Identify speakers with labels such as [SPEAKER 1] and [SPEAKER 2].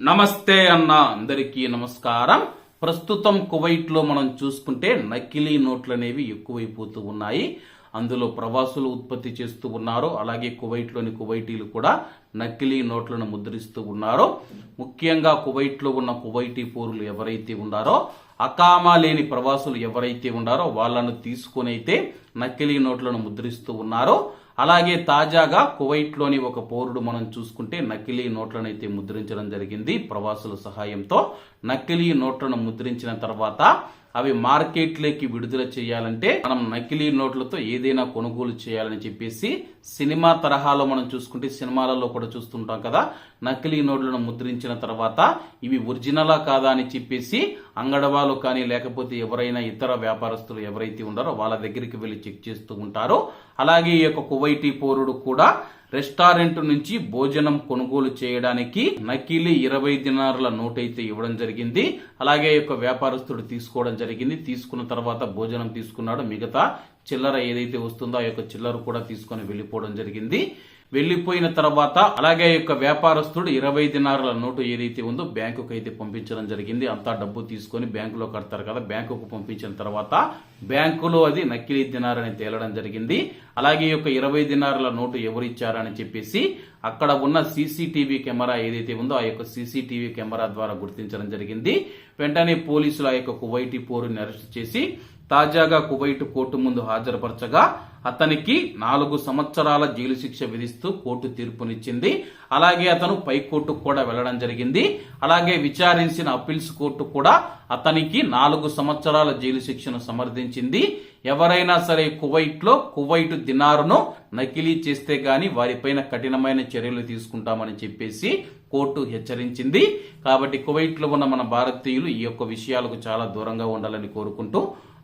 [SPEAKER 1] నమస్తే అన్న అందరికీ నమస్కారం. ప్రస్తుతం కువైట్లో మనం చూసుకుంటే నకిలీ నోట్లు అనేవి ఎక్కువైపోతూ ఉన్నాయి. అందులో ప్రవాసులు ఉత్పత్తి చేస్తూ ఉన్నారు. అలాగే కువైట్లోని కువైటీలు కూడా నకిలీ నోట్లను ముద్రిస్తూ ఉన్నారు. ముఖ్యంగా కువైట్లో ఉన్న కువైటీ పౌరులు ఎవరైతే ఉన్నారో అకామా లేని ప్రవాసులు ఎవరైతే ఉన్నారో వాళ్ళను తీసుకొని అయితే నకిలీ నోట్లను ముద్రిస్తూ ఉన్నారో. అలాగే తాజాగా కువైట్లోని ఒక పౌరుడు మనం చూసుకుంటే నకిలీ నోట్లను అయితే ముద్రించడం జరిగింది. ప్రవాసుల సహాయంతో నకిలీ నోట్లను ముద్రించిన తర్వాత అవి మార్కెట్లోకి విడుదల చేయాలంటే మనం నకిలీ నోట్లతో ఏదైనా కొనుగోలు చేయాలని చెప్పేసి సినిమా తరహాలో మనం చూసుకుంటే సినిమాలలో కూడా చూస్తుంటాం కదా నకిలీ నోట్లను ముద్రించిన తర్వాత ఇవి ఒరిజినలా కాదా అని చెప్పేసి అంగడవాళ్ళు కానీ లేకపోతే ఎవరైనా ఇతర వ్యాపారస్తులు ఎవరైతే ఉండారో వాళ్ళ దగ్గరికి వెళ్ళి చెక్ చేస్తూ ఉంటారో. అలాగే ఈ యొక్క కువైటీ పౌరుడు కూడా రెస్టారెంట్ నుంచి భోజనం కొనుగోలు చేయడానికి నకిలీ ఇరవై దినారుల నోట్ అయితే ఇవ్వడం జరిగింది. అలాగే యొక్క వ్యాపారస్తుడు తీసుకోవడం జరిగింది. తీసుకున్న తర్వాత భోజనం తీసుకున్నాడు. మిగతా చిల్లర ఏదైతే వస్తుందో ఆ యొక్క చిల్లర కూడా తీసుకొని వెళ్ళిపోవడం జరిగింది. వెళ్ళిపోయిన తర్వాత అలాగే యొక్క వ్యాపారస్తుడు ఇరవై దినారుల నోటు ఏదైతే ఉందో బ్యాంకుకు అయితే పంపించడం జరిగింది. అంతా డబ్బు తీసుకొని బ్యాంకులో కడతారు కదా. బ్యాంకుకు పంపించిన తర్వాత బ్యాంకులో అది నకిలీ దినారని తేలడం జరిగింది. అలాగే యొక్క ఇరవై దినారుల నోటు ఎవరు చేశారని చెప్పేసి అక్కడ ఉన్న సీసీటీవీ కెమెరా ఏదైతే ఉందో ఆ యొక్క సీసీటీవీ కెమెరా ద్వారా గుర్తించడం జరిగింది. వెంటనే పోలీసులు ఆ యొక్క కువైటీ పోరుని అరెస్ట్ చేసి తాజాగా కువైట్ కోర్టు ముందు హాజరుపరచగా అతనికి నాలుగు సంవత్సరాల జైలు శిక్ష విధిస్తూ కోర్టు తీర్పునిచ్చింది. అలాగే అతను పై కోర్టు కూడా వెళ్ళడం జరిగింది. అలాగే విచారించిన అప్పీల్స్ కోర్టు కూడా అతనికి నాలుగు సంవత్సరాల జైలు శిక్షను సమర్థించింది. ఎవరైనా సరే కువైట్లో కువైట్ దినారును నకిలీ చేస్తే గాని వారిపైన కఠినమైన చర్యలు తీసుకుంటామని చెప్పేసి కోర్టు హెచ్చరించింది. కాబట్టి కువైట్లో ఉన్న మన భారతీయులు ఈ యొక్క విషయాలకు చాలా దూరంగా ఉండాలని కోరుకుంటూ